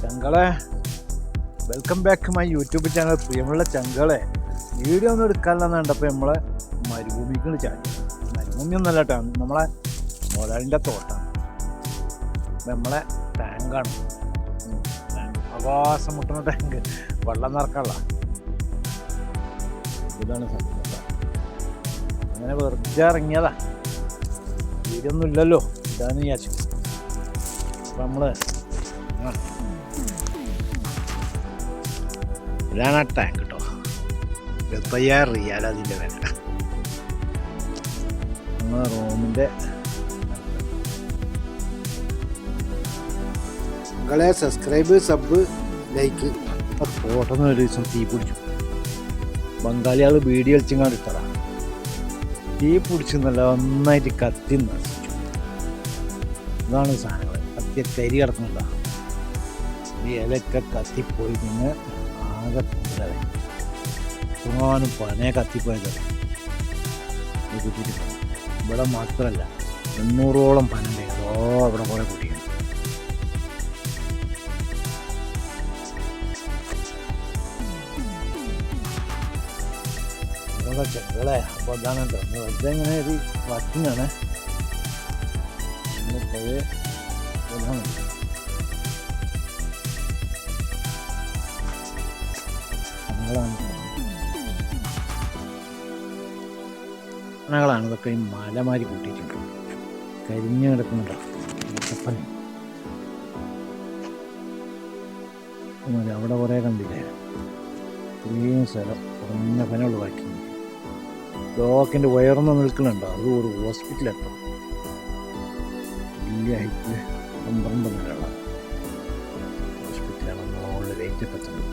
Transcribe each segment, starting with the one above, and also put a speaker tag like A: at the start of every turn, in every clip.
A: ചങ്കളെ welcome back my YouTube channel പ്രിയമുള്ള ചങ്കളെ. Video ഒന്നും എടുക്കാനില്ലെന്ന് കണ്ടപ്പോൾ നമ്മളെ മരുഭൂമിക്ക് ചാടി. മരുഭൂമി ഒന്നല്ല കേട്ടോ നമ്മളെ മുതലിന്റെ തോട്ടാണ്. നമ്മളെ ടാങ്കാണ് ആകാശം മുട്ടുന്ന ടാങ്ക് വെള്ളം നിറക്കാനുള്ള. ഇതാണ് സംഭവം അങ്ങനെ വെറുതെ ഇറങ്ങിയതാ. വീഡിയോ ഒന്നും ഇല്ലല്ലോ ഇതാണ് വിചാരിച്ചു. അപ്പം നമ്മൾ ഇതാണ് ആ ടാങ്ക് കേട്ടോ ഇരുപത്തയ്യായിരം റിയാൽ അതിന്റെ വില റോമിന്റെ റൂമിന്റെ
B: നിങ്ങളെ സബ്സ്ക്രൈബ് സബ് ലൈക്ക്
A: ഫോട്ടോന്ന് ഒരു ദിവസം തീ പിടിച്ചു. ബംഗാളികൾ വീഡിയോ കളിച്ചിങ്ങാണ്ട് ഇട്ടതാ. തീ പിടിച്ചു നല്ല ഒന്നായിട്ട് കത്തി നശിച്ചു. ഇതാണ് സാധനങ്ങൾ കത്തിയ കരി കിടക്കുന്നതാണ് ഈ ഇലയൊക്കെ കത്തിപ്പോയി പിന്നെ ആകെ കൂടുതലായി സുഖാനും പനയെ കത്തിപ്പോയത് ഇവിടെ മാത്രമല്ല എണ്ണൂറോളം പന ഏതോ ഓ ഇവിടെ കുറേ കൂടിയാണ് ഇതൊക്കെ ചെറുകളെ അപ്പോൾ അതാണ് വെറുതെ ഇങ്ങനെ ഒരു വർക്കിംഗ് ആണ്. മലകളാണ് ഞങ്ങളാണ് ഇതൊക്കെ മലമാരി കൂട്ടിയിട്ടുണ്ട് കരിഞ്ഞു കിടക്കുന്നുണ്ടോ കപ്പൻ അവിടെ കുറേ കണ്ടില്ലേ? ഇത്രയും സ്ഥലം കുറഞ്ഞ പനുള്ള ബാക്കി ലോക്കിന്റെ ഉയർന്ന് നിൽക്കുന്നുണ്ടോ? അത് ഒരു ഹോസ്പിറ്റലെത്തോ വലിയ ഹൈറ്റ് പന്ത്രണ്ട് നിലയുള്ള ഹോസ്പിറ്റലാണ് മുകളിൽ വെയിറ്റ് എത്തുന്നത്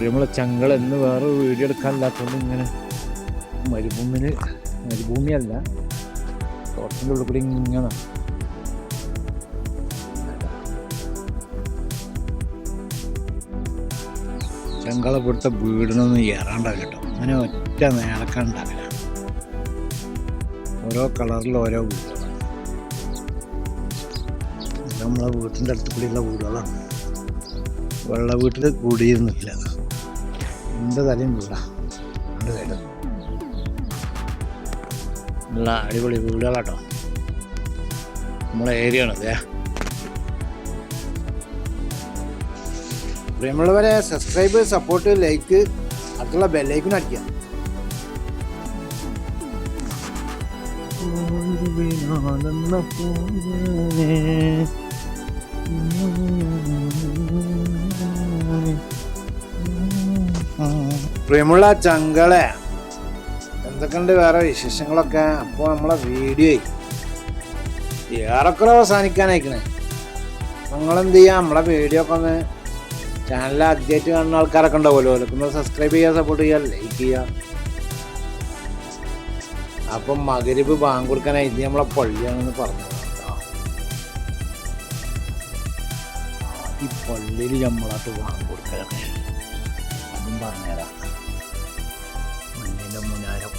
A: നമ്മളെ ചങ്കൾ എന്ന് വേറെ വീഡിയോ എടുക്കാനില്ലാത്തതുകൊണ്ട് ഇങ്ങനെ മരുഭൂമിന് മരുഭൂമിയല്ല തോട്ടത്തിന്റെ ഉള്ളിൽ കൂടി ഇങ്ങനെ ചങ്കളെ പൊടുത്ത വീടിനൊന്നും ഏറാണ്ടാവില്ല കേട്ടോ. അങ്ങനെ ഒറ്റ നേളക്കാണ്ടാവില്ല ഓരോ കളറിൽ ഓരോ വീടുകളാണ്. നമ്മളെ വീട്ടിന്റെ അടുത്ത് കൂടിയുള്ള വീടുകളാണ്. വെള്ള വീട്ടിൽ കൂടിയിരുന്നില്ല. എന്റെ തലയും വീടാ. രണ്ട് സൈഡും. നല്ല അടിപൊളി വീടുകളാട്ടോ. നമ്മളെ ഏരിയ ആണ് അതെ
B: പ്രിയമുള്ളവരെ സബ്സ്ക്രൈബ് സപ്പോർട്ട് ലൈക്ക് അടുത്തുള്ള ബെല്ലൈക്കും അടിക്കുക. പ്രിയമുള്ള ചങ്കളെ എന്തൊക്കെയുണ്ട് വേറെ വിശേഷങ്ങളൊക്കെ? അപ്പോൾ നമ്മളെ വീഡിയോ ഏറെക്കുറെ അവസാനിക്കാനായിക്കണേ. നിങ്ങളെന്ത് ചെയ്യുക നമ്മളെ വീഡിയോ ഒക്കെ ഒന്ന് ചാനൽ ആദ്യമായിട്ട് കാണുന്ന ആൾക്കാരൊക്കെ ഉണ്ടാവുമല്ലോ. ഒന്ന് സബ്സ്ക്രൈബ് ചെയ്യുക സപ്പോർട്ട് ചെയ്യുക ലൈക്ക് ചെയ്യുക. അപ്പം മകരിബ് ബാങ്ക് കൊടുക്കാനായി ഇത് നമ്മളെ പള്ളിയാണെന്ന് പറഞ്ഞു.
A: ഈ പള്ളിയിൽ നമ്മളായിട്ട് വാങ്ങി കൊടുക്കാനാണ് പറഞ്ഞുതരാം മണ്ണിന്റെ മുനാരം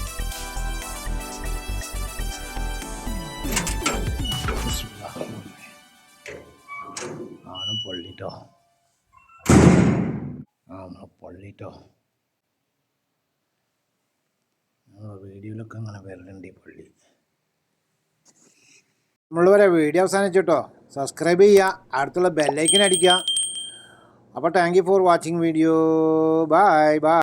A: ആണ് പള്ളിട്ടോ? ആ നമ്മളെ പള്ളിട്ടോ? നമ്മളെ വീഡിയോയിലൊക്കെ അങ്ങനെ വരലുണ്ട് ഈ പള്ളി.
B: നമ്മളിവരെ വീഡിയോ അവസാനിച്ചിട്ടോ? സബ്സ്ക്രൈബ് ചെയ്യുക. അടുത്തുള്ള ബെല്ലൈക്കൻ അടിക്കുക. അപ്പോൾ thank you for watching video bye bye